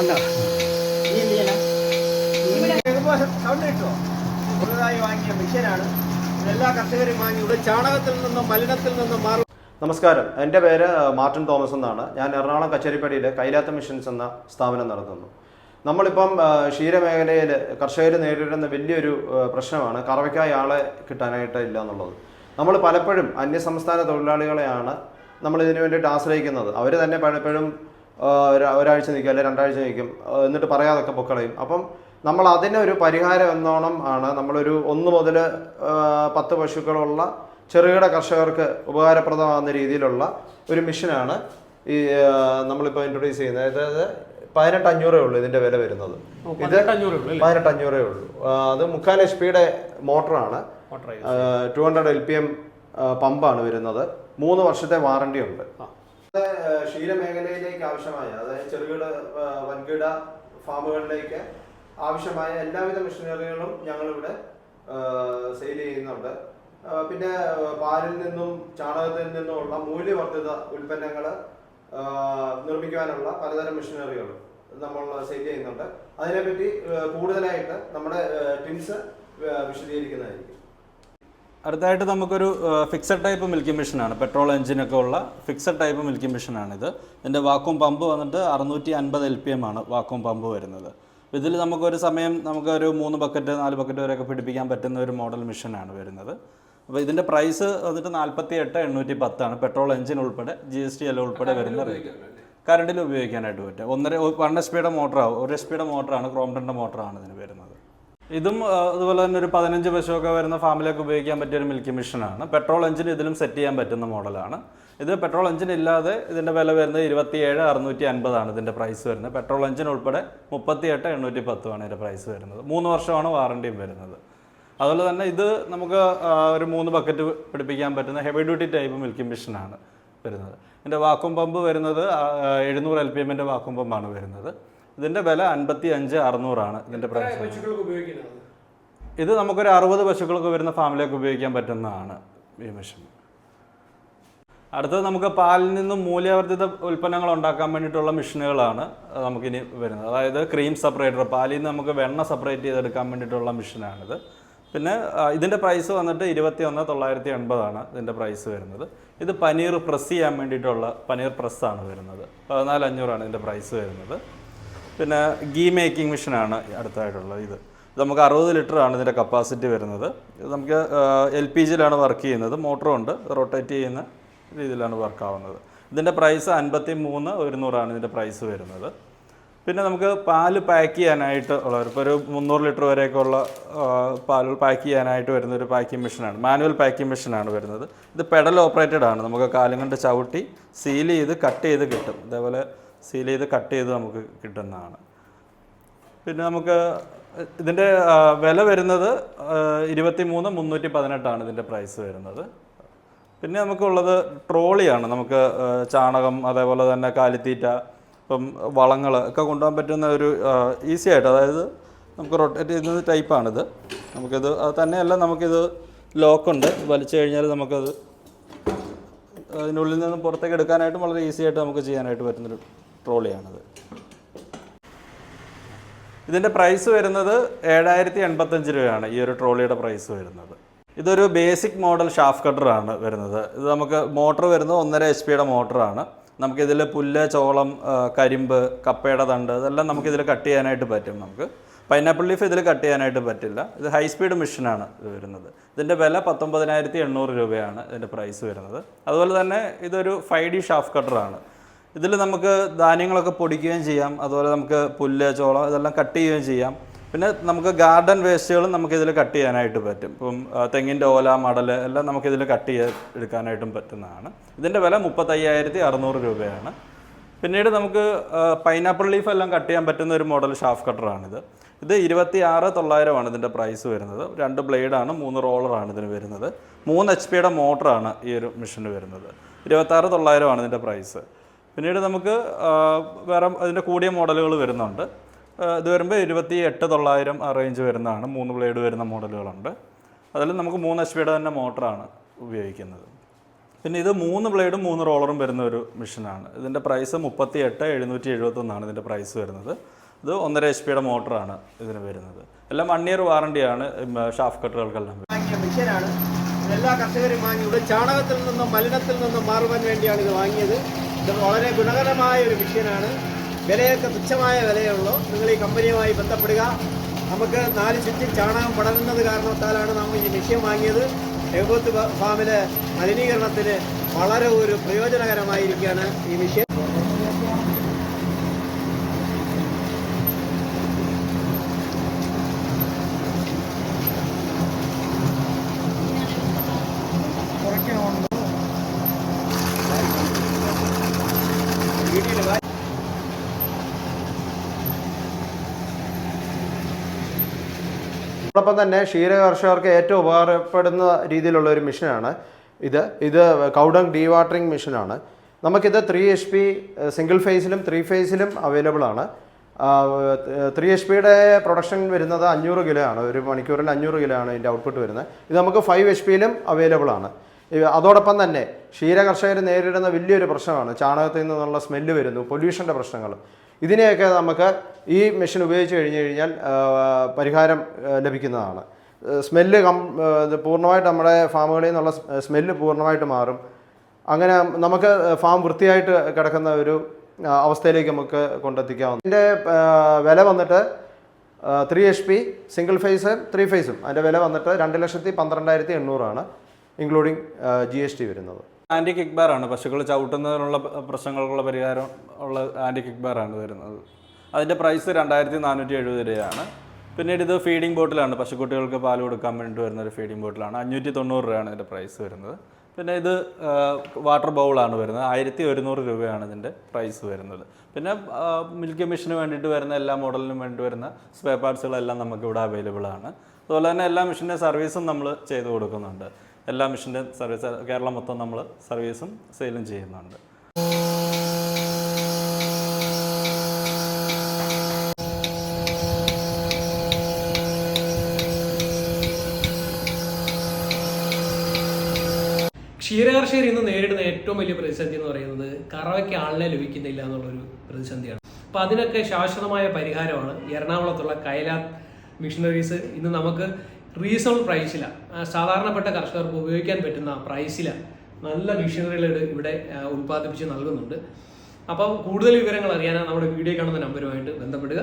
ഉണ്ടോ? നീ എന്ത് ചെയ്യണം? സൗണ്ട് കിട്ടുമോ പുതുതായി വാങ്ങിയ മിഷനാണ് എല്ലാ കർഷകരും വാങ്ങി ഇവിടെ ചാണകത്തിൽ നിന്നും മലിനത്തിൽ നിന്നും മാറും. നമസ്കാരം. എന്റെ പേര് മാർട്ടിൻ തോമസ് എന്നാണ്. ഞാൻ എറണാകുളം കച്ചേരിപ്പടിയിൽ കൈലാത്ത മിഷൻസ് എന്ന സ്ഥാപനം നടത്തുന്നു. നമ്മളിപ്പം ക്ഷീരമേഖലയിൽ കർഷകർ നേരിടുന്ന വലിയൊരു പ്രശ്നമാണ് കറവയ്ക്കായി ആളെ കിട്ടാനായിട്ട് ഇല്ല എന്നുള്ളത്. നമ്മൾ പലപ്പോഴും അന്യസംസ്ഥാന തൊഴിലാളികളെയാണ് നമ്മൾ ഇതിനു വേണ്ടിയിട്ട് ആശ്രയിക്കുന്നത്. അവർ തന്നെ പലപ്പോഴും ഒരാഴ്ച നിൽക്കും അല്ലെങ്കിൽ രണ്ടാഴ്ച നിൽക്കും എന്നിട്ട് പറയാതൊക്കെ പൊക്കളയും. അപ്പം നമ്മൾ അതിനൊരു പരിഹാരം എന്നോണം ആണ് നമ്മളൊരു ഒന്ന് മുതൽ പത്ത് പശുക്കളുള്ള ചെറുകിട കർഷകർക്ക് ഉപകാരപ്രദമാകുന്ന രീതിയിലുള്ള ഒരു മിഷനാണ് ഈ നമ്മളിപ്പോൾ ഇൻട്രൊഡ്യൂസ് ചെയ്യുന്നത്. അതായത് പതിനെട്ട് അഞ്ഞൂറേ ഉള്ളൂ ഇതിന്റെ വില വരുന്നത്. ഇത് പതിനെട്ട് അഞ്ഞൂറേ ഉള്ളൂ. അത് മുക്കാൽ എച്ച് പിയുടെ മോട്ടറാണ്. Two hundred L P M പമ്പാണ് വരുന്നത്. മൂന്ന് വർഷത്തെ വാറണ്ടി ഉണ്ട് ക്ഷീരമേഖലയിലേക്ക് ആവശ്യമായ അതായത് ചെറുകിട വൻകിട ഫാമുകളിലേക്ക് ആവശ്യമായ എല്ലാവിധ മെഷീനറികളും ഞങ്ങളിവിടെ സെയിൽ ചെയ്യുന്നുണ്ട്. പിന്നെ പാലിൽ നിന്നും ചാണകത്തിൽ നിന്നുമുള്ള മൂല്യവർദ്ധിത ഉൽപ്പന്നങ്ങൾ നിർമ്മിക്കുവാനുള്ള പലതരം മെഷീനറികൾ നമ്മൾ സെയിൽ ചെയ്യുന്നുണ്ട്. അതിനെപ്പറ്റി കൂടുതലായിട്ട് നമ്മുടെ ടിൻസ് വിശദീകരിക്കുന്നതായിരിക്കും. അടുത്തായിട്ട് നമുക്കൊരു ഫിക്സഡ് ടൈപ്പ് മിൽക്കിംഗ് മെഷീനാണ് പെട്രോൾ എഞ്ചിനൊക്കെ ഉള്ള ഫിക്സഡ് ടൈപ്പ് മിൽക്കിംഗ് മെഷീനാണിത് ഇതിന്റെ വാക്വം പമ്പ് വന്നിട്ട് അറുന്നൂറ്റി അൻപത് എൽ പി എം ആണ് വാക്വം പമ്പ് വരുന്നത്. അപ്പോൾ ഇതിൽ നമുക്കൊരു സമയം നമുക്കൊരു മൂന്ന് ബക്കറ്റ് നാല് ബക്കറ്റ് വരെയൊക്കെ പിടിപ്പിക്കാൻ പറ്റുന്ന ഒരു മോഡൽ മെഷീനാണ് വരുന്നത്. അപ്പോൾ ഇതിന്റെ പ്രൈസ് വന്നിട്ട് നാൽപ്പത്തി എട്ട് എണ്ണൂറ്റി പത്താണ് പെട്രോൾ എഞ്ചിൻ ഉൾപ്പെടെ ജി എസ് ടി എല്ലാം ഉൾപ്പെടെ വരുന്ന റേറ്റ് കറണ്ടിൽ ഉപയോഗിക്കാനായിട്ട് പറ്റും. ഒന്നര വൺ എസ് പിയുടെ മോട്ടറാവും ഒരു എസ് പിയുടെ മോട്ടറാണ് ക്രോംടന്റെ മോട്ടറാണ് ഇതിന് വരുന്നത്. ഇതും അതുപോലെ തന്നെ ഒരു പതിനഞ്ച് പശുവൊക്കെ വരുന്ന ഫാമിലേക്ക് ഉപയോഗിക്കാൻ പറ്റിയ ഒരു മിൽക്കി മെഷീനാണ്. പെട്രോൾ എഞ്ചിൻ ഇതിലും സെറ്റ് ചെയ്യാൻ പറ്റുന്ന മോഡലാണ്. ഇത് പെട്രോൾ എഞ്ചിൻ ഇല്ലാതെ ഇതിന്റെ വില വരുന്നത് ഇരുപത്തിയേഴ് അറുന്നൂറ്റി അൻപതാണ് ഇതിന്റെ പ്രൈസ് വരുന്നത്. പെട്രോൾ എഞ്ചിൻ ഉൾപ്പെടെ മുപ്പത്തിയെട്ട് എണ്ണൂറ്റി പത്തുമാണ് ഇതിന്റെ പ്രൈസ് വരുന്നത്. മൂന്ന് വർഷമാണ് വാറണ്ടിയും വരുന്നത്. അതുപോലെ തന്നെ ഇത് നമുക്ക് ഒരു മൂന്ന് ബക്കറ്റ് പിടിപ്പിക്കാൻ പറ്റുന്ന ഹെവി ഡ്യൂട്ടി ടൈപ്പ് മിൽക്കി മെഷീനാണ് വരുന്നത്. ഇതിന്റെ വാക്കും പമ്പ് വരുന്നത് എഴുന്നൂറ് എൽ പി എമ്മിന്റെ വാക്കും പമ്പാണ് വരുന്നത്. ഇതിന്റെ വില അൻപത്തി അഞ്ച് അറുന്നൂറാണ് ഇതിന്റെ പ്രൈസ്. ഇത് നമുക്കൊരു അറുപത് പശുക്കൾക്ക് വരുന്ന ഫാമിലേക്ക് ഉപയോഗിക്കാൻ പറ്റുന്നതാണ് ഈ മെഷീൻ അടുത്തത് നമുക്ക് പാലിൽ നിന്നും മൂല്യവർദ്ധിത ഉൽപ്പന്നങ്ങൾ ഉണ്ടാക്കാൻ വേണ്ടിയിട്ടുള്ള മെഷീനുകളാണ് നമുക്കിനി വരുന്നത്. അതായത് ക്രീം സെപ്പറേറ്റർ പാലിൽ നിന്ന് നമുക്ക് വെണ്ണ സെപ്പറേറ്റ് ചെയ്തെടുക്കാൻ വേണ്ടിയിട്ടുള്ള മെഷീനാണിത്. പിന്നെ ഇതിന്റെ പ്രൈസ് വന്നിട്ട് ഇരുപത്തി ഒന്ന് തൊള്ളായിരത്തി എൺപതാണ് ഇതിന്റെ പ്രൈസ് വരുന്നത്. ഇത് പനീർ പ്രസ് ചെയ്യാൻ വേണ്ടിയിട്ടുള്ള പനീർ പ്രസ്സാണ് വരുന്നത്. പതിനാല് അഞ്ഞൂറാണ് ഇതിന്റെ പ്രൈസ് വരുന്നത്. പിന്നെ ഗീ മേക്കിംഗ് മെഷീനാണ് അടുത്തായിട്ടുള്ളത് ഇത്. ഇത് നമുക്ക് അറുപത് ആണ് ഇതിന്റെ കപ്പാസിറ്റി വരുന്നത്. ഇത് നമുക്ക് എൽ പി ജിയിലാണ് വർക്ക് ചെയ്യുന്നത്. മോട്ടറും ഉണ്ട്. റൊട്ടേറ്റ് ചെയ്യുന്ന രീതിയിലാണ് വർക്ക് ആവുന്നത്. ഇതിന്റെ പ്രൈസ് അൻപത്തി മൂന്ന് ഒരുന്നൂറാണ് ഇതിന്റെ പ്രൈസ് വരുന്നത്. പിന്നെ നമുക്ക് പാൽ പാക്ക് ചെയ്യാനായിട്ട് ഉള്ള ഇപ്പോൾ ഒരു മുന്നൂറ് ലിറ്റർ വരെയൊക്കെയുള്ള പാൽ പാക്ക് ചെയ്യാനായിട്ട് വരുന്ന ഒരു പാക്കിംഗ് മെഷീനാണ് മാനുവൽ പാക്കിംഗ് മെഷീനാണ് വരുന്നത്. ഇത് പെഡൽ ഓപ്പറേറ്റഡ് ആണ്. നമുക്ക് കാലും കൊണ്ട് ചവിട്ടി സീൽ ചെയ്ത് കട്ട് ചെയ്ത് കിട്ടും. ഇതേപോലെ സീൽ ചെയ്ത് കട്ട് ചെയ്ത് നമുക്ക് കിട്ടുന്നതാണ്. പിന്നെ നമുക്ക് ഇതിന്റെ വില വരുന്നത് ഇരുപത്തി മൂന്ന് മുന്നൂറ്റി പതിനെട്ടാണ് ഇതിന്റെ പ്രൈസ് വരുന്നത്. പിന്നെ നമുക്കുള്ളത് ട്രോളിയാണ്. നമുക്ക് ചാണകം അതേപോലെ തന്നെ കാലിത്തീറ്റ ഇപ്പം വളങ്ങൾ ഒക്കെ കൊണ്ടുപോകാൻ പറ്റുന്ന ഒരു ഈസി ആയിട്ട് അതായത് നമുക്ക് റൊട്ടേറ്റ് ചെയ്യുന്ന ടൈപ്പാണിത് നമുക്കിത് അത് തന്നെയല്ല നമുക്കിത് ലോക്കുണ്ട് വലിച്ചു കഴിഞ്ഞാൽ നമുക്കത് അതിനുള്ളിൽ നിന്ന് പുറത്തേക്ക് എടുക്കാനായിട്ടും വളരെ ഈസി ആയിട്ട് നമുക്ക് ചെയ്യാനായിട്ട് പറ്റുന്നൊരു ട്രോളിയാണിത് ഇതിന്റെ പ്രൈസ് വരുന്നത് ഏഴായിരത്തി എൺപത്തഞ്ച് രൂപയാണ് ഈ ഒരു ട്രോളിയുടെ പ്രൈസ് വരുന്നത്. ഇതൊരു ബേസിക് മോഡൽ ഷാഫ് കട്ടറാണ് വരുന്നത്. ഇത് നമുക്ക് മോട്ടർ വരുന്നത് ഒന്നര എച്ച് പിയുടെ മോട്ടറാണ് നമുക്കിതിൽ പുല്ല് ചോളം കരിമ്പ് കപ്പയുടെ തണ്ട് ഇതെല്ലാം നമുക്കിതിൽ കട്ട് ചെയ്യാനായിട്ട് പറ്റും നമുക്ക്. പൈനാപ്പിൾ ലീഫ് ഇതിൽ കട്ട് ചെയ്യാനായിട്ട് പറ്റില്ല. ഇത് ഹൈ സ്പീഡ് മെഷീനാണ് ഇത് വരുന്നത്. ഇതിന്റെ വില പത്തൊമ്പതിനായിരത്തി എണ്ണൂറ് രൂപയാണ് ഇതിന്റെ പ്രൈസ് വരുന്നത്. അതുപോലെ തന്നെ ഇതൊരു ഫൈവ് ഡി ഷാഫ് കട്ടറാണ് ഇതിൽ നമുക്ക് ധാന്യങ്ങളൊക്കെ പൊടിക്കുകയും ചെയ്യാം. അതുപോലെ നമുക്ക് പുല്ല് ചോളം ഇതെല്ലാം കട്ട് ചെയ്യുകയും ചെയ്യാം. പിന്നെ നമുക്ക് ഗാർഡൻ വേസ്റ്റുകളും നമുക്ക് ഇതിൽ കട്ട് ചെയ്യാനായിട്ട് പറ്റും. ഇപ്പം തെങ്ങിന്റെ ഓല മടൽ എല്ലാം നമുക്ക് ഇതിൽ കട്ട് ചെയ്ത് എടുക്കാനായിട്ടും പറ്റുന്നതാണ്. ഇതിന്റെ വില മുപ്പത്തയ്യായിരത്തി അറുന്നൂറ് രൂപയാണ്. പിന്നീട് നമുക്ക് പൈനാപ്പിൾ ലീഫ് എല്ലാം കട്ട് ചെയ്യാൻ പറ്റുന്ന ഒരു മോഡൽ ഷാഫ് കട്ടറാണിത് ഇത് ഇരുപത്തി ആറ് തൊള്ളായിരമാണ് ഇതിന്റെ പ്രൈസ് വരുന്നത്. രണ്ട് ബ്ലേഡാണ് മൂന്ന് റോളറാണ് ഇതിന് വരുന്നത്. മൂന്ന് എച്ച് പിയുടെ മോട്ടറാണ് ഈ ഒരു മെഷീന് വരുന്നത്. ഇരുപത്താറ് തൊള്ളായിരമാണ് ഇതിന്റെ പ്രൈസ് പിന്നീട് നമുക്ക് വേറെ അതിന്റെ കൂടിയ മോഡലുകൾ വരുന്നുണ്ട്. ഇത് വരുമ്പോൾ ഇരുപത്തി എട്ട് തൊള്ളായിരം റേഞ്ച് വരുന്നതാണ്. മൂന്ന് ബ്ലേഡ് വരുന്ന മോഡലുകളുണ്ട്. അതിൽ നമുക്ക് മൂന്ന് എച്ച് പിയുടെ തന്നെ മോട്ടറാണ് ഉപയോഗിക്കുന്നത്. പിന്നെ ഇത് മൂന്ന് ബ്ലേഡും മൂന്ന് റോളറും വരുന്ന ഒരു മെഷീനാണ് ഇതിന്റെ പ്രൈസ് മുപ്പത്തി എട്ട് എഴുന്നൂറ്റി എഴുപത്തൊന്നാണ് ഇതിന്റെ പ്രൈസ് വരുന്നത്. ഇത് ഒന്നര എച്ച് പിയുടെ മോട്ടറാണ് ഇതിന് വരുന്നത്. എല്ലാം വൺ ഇയർ വാറണ്ടിയാണ് ഷാഫ് കട്ടുകൾക്കെല്ലാം എല്ലാ കർഷകരും വാങ്ങി ഇവിടെ ചാണകത്തിൽ നിന്നും മലിനത്തിൽ നിന്നും മാറുവാൻ വേണ്ടിയാണ് ഇത് വാങ്ങിയത്. ഇത് വളരെ ഗുണകരമായ ഒരു മെഷീനാണ് വിലയൊക്കെ തുച്ഛമായ വിലയുള്ളൂ നിങ്ങൾ ഈ കമ്പനിയുമായി ബന്ധപ്പെടുക. നമുക്ക് നാല് ചുറ്റും ചാണകം പടരുന്നത് കാരണത്താലാണ് നമ്മൾ ഈ മെഷീൻ വാങ്ങിയത്. എഴുപത്ത് ഫാമിലെ മലിനീകരണത്തിന് വളരെ ഒരു പ്രയോജനകരമായിരിക്കുകയാണ് ഈ മെഷീൻ അതോടൊപ്പം തന്നെ ക്ഷീര കർഷകർക്ക് ഏറ്റവും ഉപകാരപ്പെടുന്ന രീതിയിലുള്ള ഒരു മിഷനാണ് ഇത്. ഇത് കൗഡങ് ഡീവാട്ടറിംഗ് മിഷനാണ്. നമുക്കിത് ത്രീ എച്ച് പി സിംഗിൾ ഫേസിലും ത്രീ ഫേസിലും അവൈലബിൾ ആണ്. ത്രീ എച്ച് പിയുടെ പ്രൊഡക്ഷൻ വരുന്നത് അഞ്ഞൂറ് കിലോ ആണ് ഒരു മണിക്കൂറിൽ അഞ്ഞൂറ് കിലോ ആണ് ഇതിന്റെ ഔട്ട്പുട്ട് വരുന്നത്. ഇത് നമുക്ക് ഫൈവ് എച്ച് പിയിലും അവൈലബിൾ ആണ്. അതോടൊപ്പം തന്നെ ക്ഷീര കർഷകർ നേരിടുന്ന വലിയൊരു പ്രശ്നമാണ്. ചാണകത്തിൽ നിന്നുള്ള സ്മെല്ല് വരുന്നു പൊല്യൂഷന്റെ പ്രശ്നങ്ങൾ. ഇതിനെയൊക്കെ നമുക്ക് ഈ മെഷീൻ ഉപയോഗിച്ച് കഴിഞ്ഞ് കഴിഞ്ഞാൽ പരിഹാരം ലഭിക്കുന്നതാണ്. സ്മെല്ല് കം പൂർണമായിട്ട് നമ്മുടെ ഫാമുകളിൽ നിന്നുള്ള സ്മെല്ല് പൂർണമായിട്ട് മാറും. അങ്ങനെ നമുക്ക് ഫാം വൃത്തിയായിട്ട് കിടക്കുന്ന ഒരു അവസ്ഥയിലേക്ക് നമുക്ക് കൊണ്ടെത്തിക്കാവുന്ന ഇതിന്റെ വില വന്നിട്ട് three H P single phase three ഫേസും അതിന്റെ വില വന്നിട്ട് രണ്ട് ലക്ഷത്തി പന്ത്രണ്ടായിരത്തി എണ്ണൂറാണ് ഇൻക്ലൂഡിങ് ജി എസ് ടി വരുന്നത്. ആന്റി കിക്ക് ബാറാണ്. പശുക്കൾ ചവിട്ടുന്നതിനുള്ള പ്രശ്നങ്ങൾക്കുള്ള പരിഹാരം ഉള്ള ആന്റി കിക്ക് ബാറാണ് വരുന്നത്. അതിന്റെ പ്രൈസ് രണ്ടായിരത്തി നാനൂറ്റി എഴുപത് രൂപയാണ്. പിന്നീട് ഇത് ഫീഡിംഗ് ബോട്ടിലാണ്. പശുക്കുട്ടികൾക്ക് പാൽ കൊടുക്കാൻ വേണ്ടി വരുന്ന ഒരു ഫീഡിംഗ് ബോട്ടിലാണ്. അഞ്ഞൂറ്റി തൊണ്ണൂറ് രൂപയാണ് ഇതിന്റെ പ്രൈസ് വരുന്നത്. പിന്നെ ഇത് വാട്ടർ ബൗളാണ് വരുന്നത്. ആയിരത്തി ഒരുന്നൂറ് രൂപയാണ് ഇതിന്റെ പ്രൈസ് വരുന്നത്. പിന്നെ മിൽക്ക് മെഷീന് വേണ്ടിയിട്ട് വരുന്ന എല്ലാ മോഡലിനും വേണ്ടി വരുന്ന സ്പെയർ പാർട്സുകളെല്ലാം നമുക്ക് ഇവിടെ അവൈലബിൾ ആണ് അതുപോലെ തന്നെ എല്ലാ മെഷീന്റെ സർവീസും നമ്മൾ ചെയ്തു കൊടുക്കുന്നുണ്ട്. എല്ലാ മിഷന്റെ സർവീസ് കേരളം മൊത്തം നമ്മൾ സർവീസും സെയിലും ചെയ്യുന്നുണ്ട്. ക്ഷീരകർഷകർ ഇന്ന് നേരിടുന്ന ഏറ്റവും വലിയ പ്രതിസന്ധി എന്ന് പറയുന്നത് കറവയ്ക്ക് ആളിനെ ലഭിക്കുന്നില്ല എന്നുള്ളൊരു പ്രതിസന്ധിയാണ്. അപ്പോൾ അതിനൊക്കെ ശാശ്വതമായ പരിഹാരമാണ് എറണാകുളത്തുള്ള കൈലാത്ത് മിഷനറീസ്. ഇന്ന് നമുക്ക് റീസണബിൾ പ്രൈസിലാണ് സാധാരണപ്പെട്ട കർഷകർക്ക് ഉപയോഗിക്കാൻ പറ്റുന്ന പ്രൈസിലാണ് നല്ല മെഷീനറികൾ ഇവിടെ ഉൽപ്പാദിപ്പിച്ച് നൽകുന്നുണ്ട്. അപ്പോൾ കൂടുതൽ വിവരങ്ങൾ അറിയാനാണ് നമ്മുടെ വീഡിയോ കാണുന്ന നമ്പറുമായിട്ട് ബന്ധപ്പെടുക.